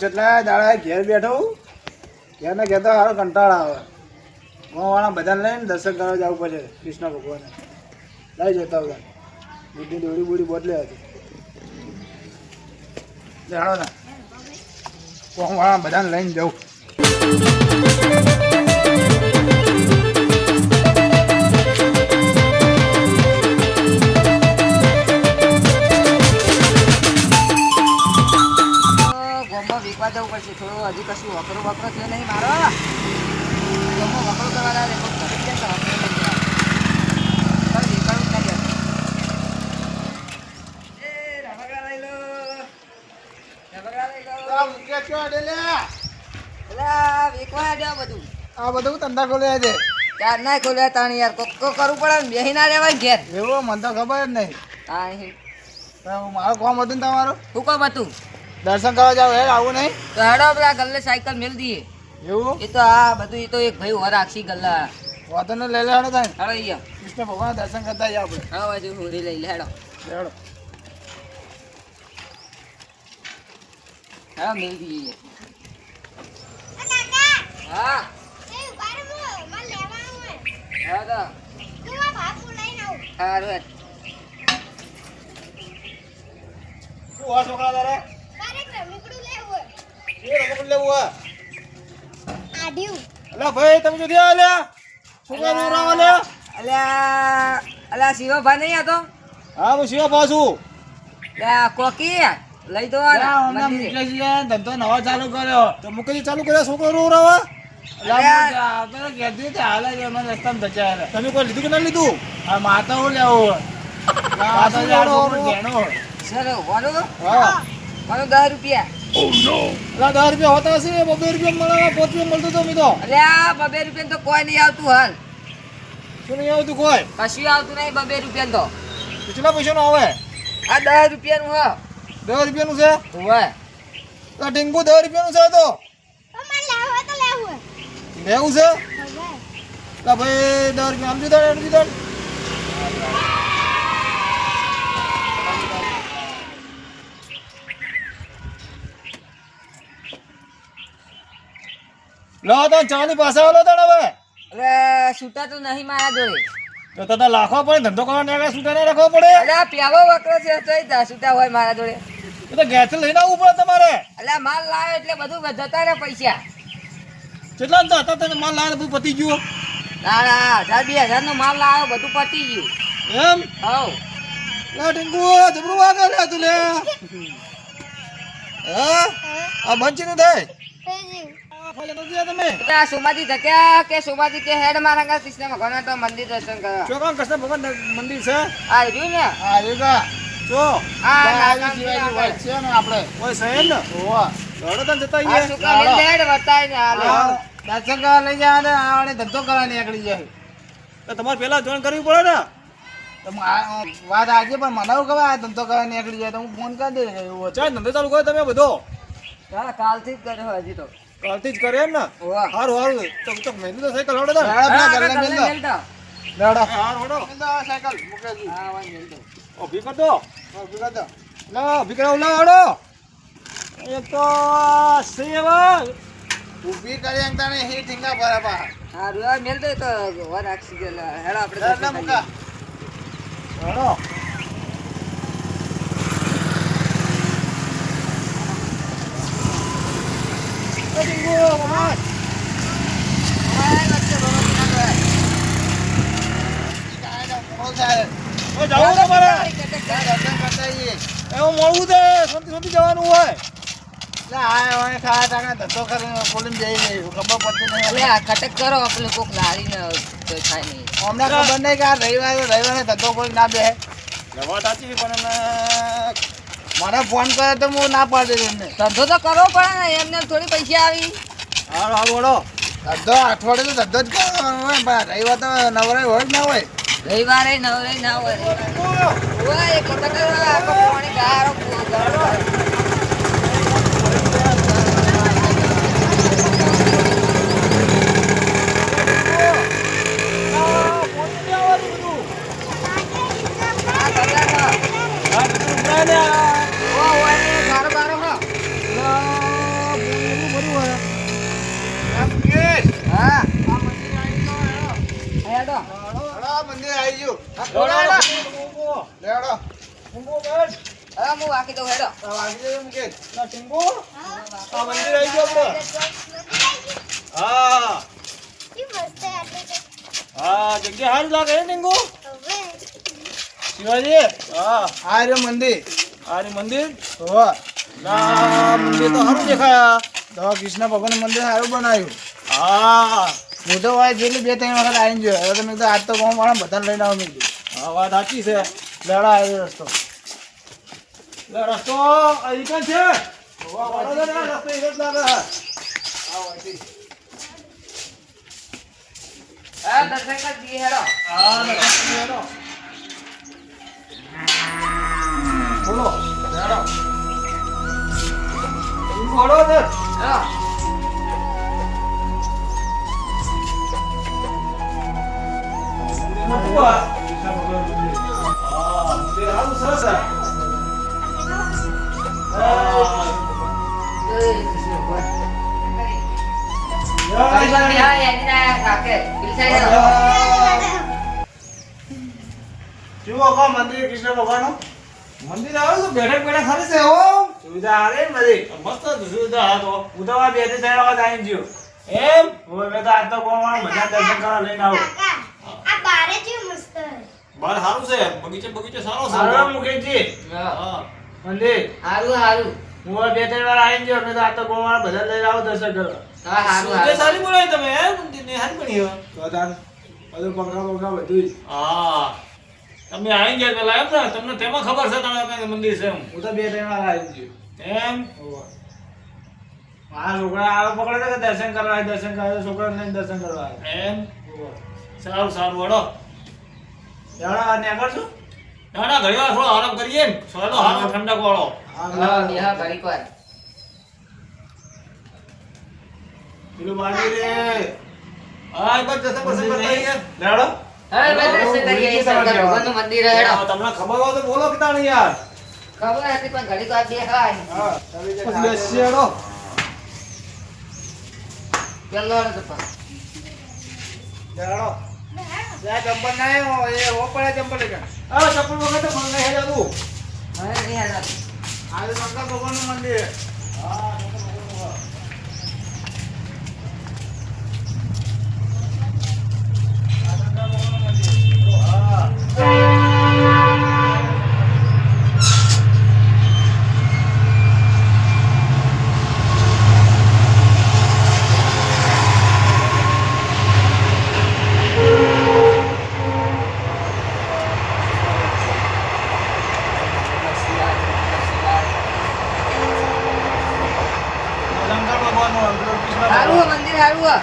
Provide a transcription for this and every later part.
જેટલા દાડા ઘેર બેઠો ઘેર ને ઘેર તો સારો કંટાળ આવે. વાળા બધાને લઈને દર્શન કરવા જવું પડે, કૃષ્ણ ભગવાને. લઈ જતા બધા બુદ્ધિ દોડી બુડી બદલે હતી જાણો ને વાળા બધાને લઈને જવું. વીકવા થોડો હજી કશું વકરો વકરો થયો નહીં મારો. ગમો વકરો કરવાના લાગે કોક કરી દે બધું. આ બધું ધંધા ખોલ્યા છે. ચાર ના ખોલ્યા તાણ યાર કોક કરવું પડે બેહી ના રહેવાય ઘેર. એવું? મને તો ખબર જ નહીં. તાણ મારું કોમ હતું ને તમારું? શું કામ હતું? દર્શન કરવા જાવ હે આવું નહીં? તો હેડો પેલા ગલ્લે સાયકલ મેલ દઈએ. એવું? એ તો આ બધું એ તો એક ભાઈ ઓર આખી ગલ્લા. વાતો ને લઈ હેડો થાય હેડો અહીંયા. કૃષ્ણ ભગવાન દર્શન કરતા આવીએ આપણે. હા બાજુ હોરી લઈ લે હેડો. હેડો. હા મેલ દઈએ. હા. હા તો. હેડ. છોકરા તારે? એ રમકડું લેવું હોય અલા ભાઈ તમે જો દેવા આલ્યા છોકરા નો રાવ આલ્યા અલ્યા? અલ્યા શિવભાઈ નહીં હતો હા હું શિવા પાછું અલ્યા કોકી લઈ દો. ધંધો નવો ચાલુ કર્યો. તો મુકેજી ચાલુ કર્યો છોકરો નો રાવ અલ્યા. તમે કોઈ લીધું કે ના લીધું? હા માતા હું લેવું સર વાળો હા. વાળો દસ રૂપિયા. દસ રૂપિયા હોતા હશે બબે રૂપિયા મળે રૂપિયા મળતું તો મી તો અલ્યા બબે રૂપિયા તો કોઈ નહીં આવતું હાલ. શું નહીં આવતું કોઈ? કશું આવતું નહીં બબે રૂપિયા તો. કેટલા પૈસા નો આવે? આ દસ રૂપિયાનું હ. દસ રૂપિયાનું છે? હોય તો ટીંગુ દસ રૂપિયાનું છે તો. લેવું છે? ભાઈ દસ રૂપિયા આમ જુદા સમજી દો લો તો ચાની પાછા આલો તને હવે. અરે છૂટા તો નહીં મારા જોડે. તો તને લાખો પડે ધંધો કરવા ને છૂટા ના રાખવો પડે? અરે પ્યાવો વકરો છે તો છૂટા હોય મારા જોડે. તો તો ગેસ લઈને આવવું પડે તમારે. અલ્યા માલ લાવ્યો એટલે બધું જતા રહે પૈસા. કેટલા તો હતા તને માલ લાવે બધું પતી ગયું. ના ના હજાર બે હજાર નો માલ લાવ્યો બધું પતી ગયું. એમ? હવ. લા ટીંગુ જબરું વાગે લે તું લે. હા? આ બંચી નું થાય તમે સોમાજી ધક્યા કે સોમાજી કે હેડ મારા ઘર કૃષ્ણ ભગવાન તો મંદિર દર્શન કરવા કૃષ્ણ ભગવાન મંદિર છે? આ રહ્યું ને? આ એ જો. શિવાજી આપણે. છે ને આપણે. ઓય સહેન ને? ઓવા દોડો તને જતા આ છોકરા હેડ વર્તાય ને હાલે. દર્શન કરવા લઈ જાય ને ધંધો કરવા નીકળી જાય. તો તમારે પેલા જોઈન કરવી પડે ને? વાત આજે પણ મને એવું ખબર આ ધંધો કરવા નીકળી જાય તો હું ફોન કરી દે એવું ધંધો ચાલુ કરો તમે બધો. કાલથી જ કર્યો હજી તો. કાલથી જ કરે એમ ને. હારું હારું. ચક તો મેં તો સાયકલ હડો તો હા, આપણે ઘરે મેલ દો. લેડો હારું હડો સાયકલ મૂકેજી હા, વાય મેલ દો. ઊભી કર દો. ઊભી કર દો. લા ઊભી કરાવ લા હડો એ તો સેવા ઊભી કરી એમ તને હે ઠીંગા બરાબર હારું, મેલ દો તો વાર ગયેલા. હેડો આપણે ના દર્શન મુકા. હડો એ ટીંગુ મમ્મા અમારે વચ્ચે ભગવાન ના કહેવાય. ઓય જાવું તમારે. એવું મળવું છે શાંતિ શાંતિ જવાનું હોય કટક કરો આપણે કોક લારીને તો થાય નહીં અમને ખબર નહીં કે આ રવિવારે રવિવારે ધંધો કોઈ ના બે વાત સાચી પણ મને ફોન કરે તો હું ના પાડી દઉં એમને ધંધો તો કરવો પડે ને એમને થોડી પૈસા આવી હા હારું વડો ધંધો અઠવાડિયે તો ધંધો જ કરવાનો હોય રવિવાર તો નવરાય હોય ના હોય રવિવારે નવરાય ના હોય હોય એક વખત આખો પાણી ગારો ગારો આ કલાક ઓ ઓય ગારો ગારો હા આ મંદિર આવી ગયું. લેડો બોલો. લેવડો. હવે હું વાકી દઉં હેડો. વાકી જાય મુકેશ ના ટીંગો? આ મંદિર આવી ગયું આપણે. હા. હા જગ્યા સારી લાગે હે ટીંગો? શિવાજી? હા. આ રહ્યો મંદિર. આ રહ્યું મંદિર? હોવા. ના મંદિર તો સારું દેખાયા. તો કૃષ્ણ ભગવાન મંદિર સારું બનાવ્યું. હા. હું તો ભાઈ જેટલી બે ત્રણ વખત આવીને જોયો. હવે તો આજ તો કોમ વાળા બધાને લઈને આવું મેં હા વાત સાચી છે. લડા આવ્યો રસ્તો. રસ્તો અહીં છે. રસ્તો ઈ જ લાગે હા દર્શન કરી હેડો. હા, ને રસ્તો હેડો. બોલો હેડો. બોલો. હા, મંદિર કૃષ્ણ ભગવાનનું મંદિર આવે તો બેઠક બેઠક ખરી છે હો સુવિધા હારે ને મસ્ત સુવિધા હા. તો આ બે ત્રણ વખત આવીને જ્યો એમ હવે તો આજ તો કોણ મજા દર્શન કરવા લઈને આવો બાર સારું છે. બગીચે બગીચે સારો છે. સારો મુકેશજી. હા. હા. મંદિર. હારું હારું. હું આ બે ત્રણ વાર આવીને જ્યો મેં તો આ તો ગોવાળ બધા લઈ આવો દર્શન કરો હા સારી બોલાય તમે હે? મંદિર ને સારી બની હો તો તાર બધું પંખા પંખા બધું હા. તમે આવી ગયા પેલા એમ ને તમને તેમાં ખબર છે તમે કઈ મંદિર છે એમ. હું તો બે ત્રણ વાર આવી ગયો. એમ? આ છોકરા આળો પકડે કે દર્શન કરવા દર્શન કરવા છોકરા છોકરાને દર્શન કરવા એમ? સારું સારું. વડો ને ઘડી વાર થોડો આરામ કરીએ ને હારો ઠંડક વાળો હા પેલું બાજુ રે કરીએ મંદિર હેડો. તમને ખબર હોય તો બોલો કે તાણી યાર. ખબર હતી પણ ઘડી વાર બેહાય હા હેડો. પેલો તો પણ. ત્યાં ચંપલ ના આવ્યો એ પડે ચંપલ કે હા ચંપલ વગર તો નહીં હેડ્યા તું હવે નહીં હેડો. આ શંકર ભગવાનનું મંદિર હા શંકર ભગવાનનું. આ શંકર ભગવાનનું મંદિર. હા શંકર ભગવાનનું પેલું કૃષ્ણ હારું હે ભગવાન. મંદિર હારું હે.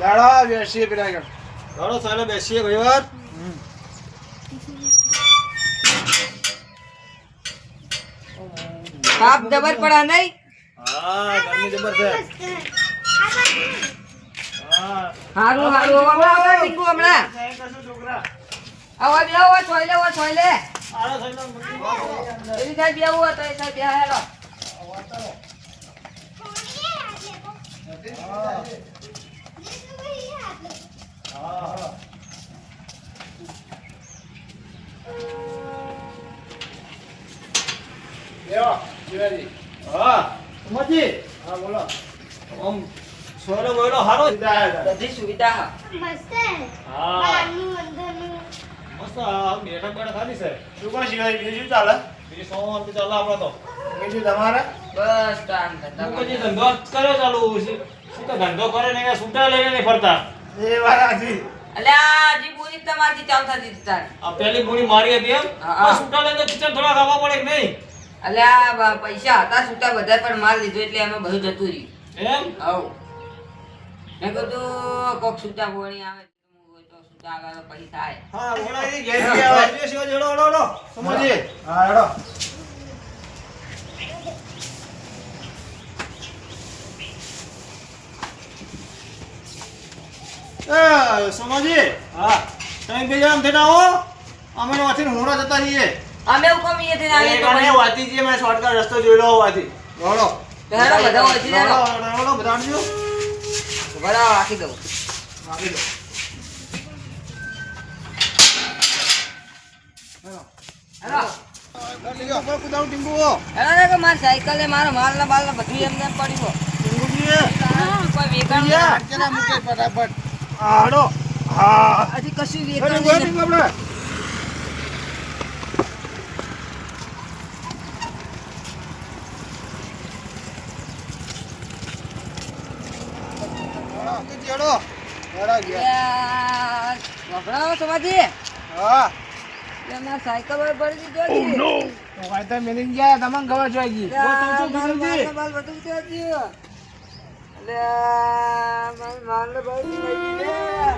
દાડો બેસીએ પેલા દાડો ચાલો બેસીએ ભાઈ વાર. બાપ જબર પડે નહીં? હા ગરમી જબર છે. હારું હમણાં આવે હમણાં. આવા બે આવા આવા તો એ બધી સુવિધા હા હા મસ્ત બેઠક બેઠક ખાલી છે શું કહો શિવાજી બીજું ચાલે બીજું શાંતિ ચાલે તો બીજું તમારે બસ ધંધો કર્યો ચાલુ શું તો ધંધો કરે ને છૂટા લઈને નહીં ફરતા? એ વારાજી હતી અલ્યા પૂરી તમારી ચાલ થતી તાર. આ પેલી પૂરી મારી હતી એમ? હા, હા. આ છૂટા લઈને કિચન થોડા ખાવા પડે કે નહીં? અલ્યા બા- પૈસા હતા છૂટા બધા પણ માર લીધો એટલે અમે બધું જતું રહ્યું. એમ? હવ. મેં કીધું કોક છૂટા પોણી આવે આવે પૈસા આવે હા ઘેર સમજી હા એ સમજી. હા. તમે બે જણા થઈને આવો અમે વાથી હોરા જતા રહીએ. અમે એવું ઈએ થઈને આવીએ તો મને વાતી જે મેં શોર્ટકટ રસ્તો જોઈ લો વાતી રોડો હેડો બધા વાતી હેડો હેડો બધા આવજો. બરાબર રાખી દઉં રાખી દઉં હેલો. હેલો. ને સાયકલ ને મારો માલ ના બાલ ના બધું એમને એમ પડ્યું. કોઈ મૂકે ફટાફટ? હા, હા. હજી કશું વેચાણ આપણે. સમાજી હા. સાયકલ ભરી દીધી હતી. તો મેલીને ગયા, તમને ખબર જોઈ ગઈ શું બાલ તો મારો લઈ ગયા.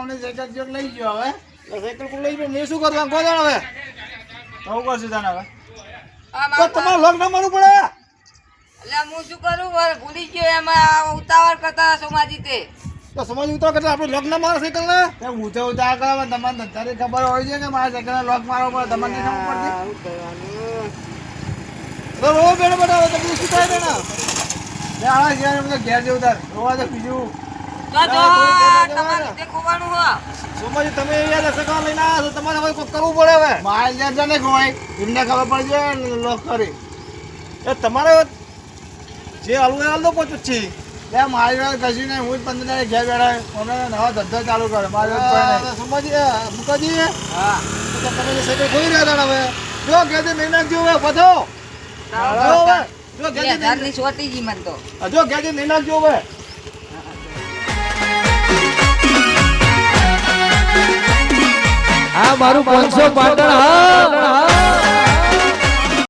અમને સાયકલ જોક લઈ હવે સાયકલ કોણ લઈ ગયો મેં શું કરવાનું કહો હવે આવું કરશું તને હવે તમારે લોક ના મારવું પડે એટલે હું શું કરું ભૂલી ગયો એમાં ઉતાવળ કરતા સોમાજી તે તો સમજ ઉતરો કે આપણે લોક ના મારો સાયકલ ને? ઊંચા ઊંચા કરવા તમારે અત્યારે ખબર હોય છે કે મારા સાયકલ લોક મારવો પડે તમને નહીં ખબર પડતી. તો રોવો બેડો બતાવો તો બીજું શું થાય ને આળા ગયા બધા ઘેર જેવું તાર રોવા તો બીજું હા, તે હો. તમે અહીંયા દસકા લઈને આવ્યા છો તમારે હવે કોઈ કરવું પડે હવે. મારે જ્યાં છે ને ખોવાય એમને ખબર પડી જાય લોક કરી એ તમારે જે હલવું હાલ તો પહોંચું છે લે મારી વાત કશું નહીં હું જ પંદર તારીખ ઘેર બેઠા અમે નવા ધંધો ચાલુ કરે મારી વાત કોઈ નહીં. મુકાજી હા. તો તમે જે સાયકલ ખોઈ રહ્યા હતા હવે. જો ઘેરથી નહીં નાખજો હવે બધો જો હવે. જો ઘેરથી હજારની સોટી જી મન તો. જો ઘેરથી નહીં નાખજો હવે. આ મારું પાંચસો પાટણ હા